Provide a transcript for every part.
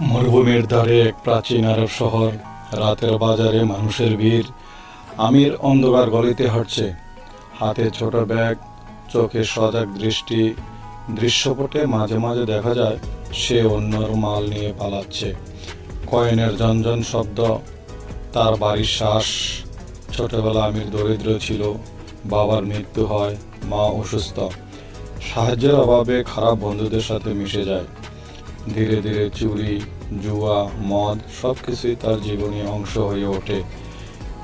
মরুভূমির ধারে এক প্রাচীন আরব শহর। রাতের বাজারে মানুষের ভিড়। আমির অন্ধকার গলিতে হাঁটছে। হাতে ছোট ব্যাগ, চোখে সজাগ দৃষ্টি। দৃশ্যপটে মাঝে মাঝে দেখা যায়, সে অন্যর মাল নিয়ে পালাচ্ছে। কয়েনের ঝনঝন শব্দ, তার বাড়ির শ্বাস। ছোটবেলা আমির দরিদ্র ছিল। বাবার মৃত্যু হয়, মা অসুস্থ। সাহায্যের অভাবে খারাপ বন্ধুদের সাথে মিশে যায়। ধীরে ধীরে চুরি, জুয়া, মদ সব কিছুই তার জীবনী অংশ হয়ে ওঠে।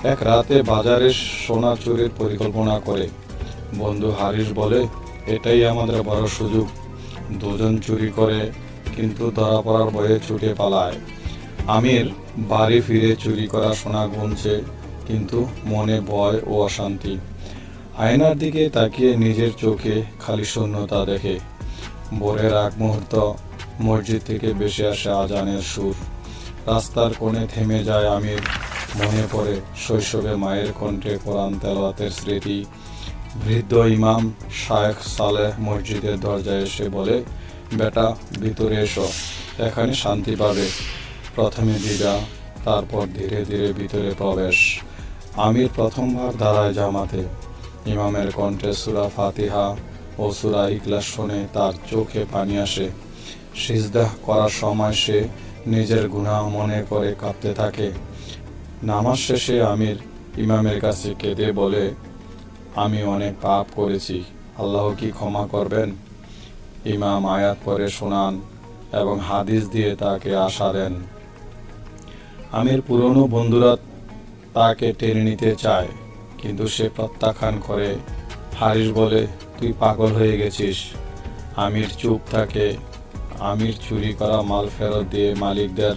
এক রাতে বাজারে সোনা চুরির পরিকল্পনা করে। বন্ধু হারিস বলে, এটাই আমাদের বড় সুযোগ। দুজন চুরি করে, কিন্তু ধরা পড়ার ভয়ে ছুটে পালায়। আমির বাড়ি ফিরে চুরি করা সোনা গুনছে, কিন্তু মনে ভয় ও অশান্তি। আয়নার দিকে তাকিয়ে নিজের চোখে খালি শূন্যতা দেখে। ভোরের আগ মুহূর্ত মসজিদ থেকে বেশি আসে আজানের সুর। রাস্তার কোণে থেমে যায় আমির। মনে পড়ে শৈশবে মায়ের কণ্ঠে কোরআন তেলাওয়াতের স্মৃতি। বৃদ্ধ ইমাম শায়েখ সালেহ মসজিদের দরজায় এসে বলে, বেটা, ভিতরে এসো, এখানে শান্তি পাবে। প্রথমে দ্বিধা তারপর ধীরে ধীরে ভিতরে প্রবেশ। আমির প্রথমবার দাঁড়ায় জামাতে। ইমামের কণ্ঠে সুরা ফাতিহা ও সুরা ইকলাস শুনে তার চোখে পানি আসে। সিজদাহ করার সময় সে নিজের গুনাহ মনে করে কাঁপতে থাকে। নামাজ শেষে আমির ইমামের কাছে কেঁদে বলে, আমি অনেক পাপ করেছি, আল্লাহ কি ক্ষমা করবেন? ইমাম আয়াত পরে শোনান এবং হাদিস দিয়ে তাকে আশা দেন। আমির পুরনো বন্ধুরা তাকে টেনে নিতে চায়, কিন্তু সে প্রত্যাখ্যান করে, হারিস বলে, তুই পাগল হয়ে গেছিস। আমির চুপ থাকে আমির চুরি করা মাল ফেরত দিয়ে মালিকদের,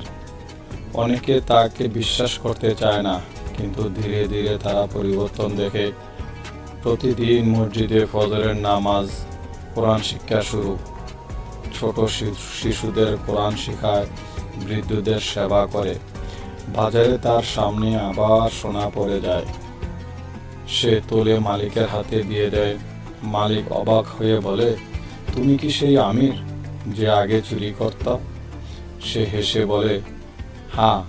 অনেকে তাকে বিশ্বাস করতে চায় না, কিন্তু ধীরে ধীরে তারা পরিবর্তন দেখে প্রতিদিন মসজিদে ফজরের নামাজ, কোরআন শিক্ষা শুরু। ছোট শিশুদের কোরআন শেখায়, বৃদ্ধদের সেবা করে। বাজারে তার সামনে আবার সোনা পড়ে যায়। সে তোলে মালিকের হাতে দিয়ে দেয়। মালিক অবাক হয়ে বলে, তুমি কি সেই আমির? যে আগে চুরি করতাম সে হেসে বলে হ্যাঁ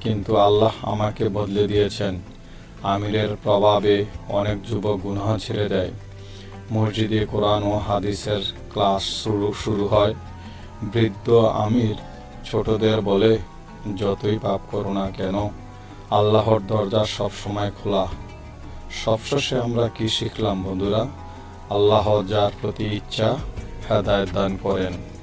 কিন্তু আল্লাহ আমাকে বদলে দিয়েছেন। আমিরের প্রভাবে অনেক যুবক গুনাহ ছেড়ে দেয়। মসজিদে কোরআন ও হাদিসের ক্লাস শুরু শুরু হয়। বৃদ্ধ আমির ছোটদের বলে, যতই পাপ করো না কেন, আল্লাহর দরজা সবসময় খোলা। সবশেষে আমরা কি শিখলাম বন্ধুরা? আল্লাহ যার প্রতি ইচ্ছা had I done for in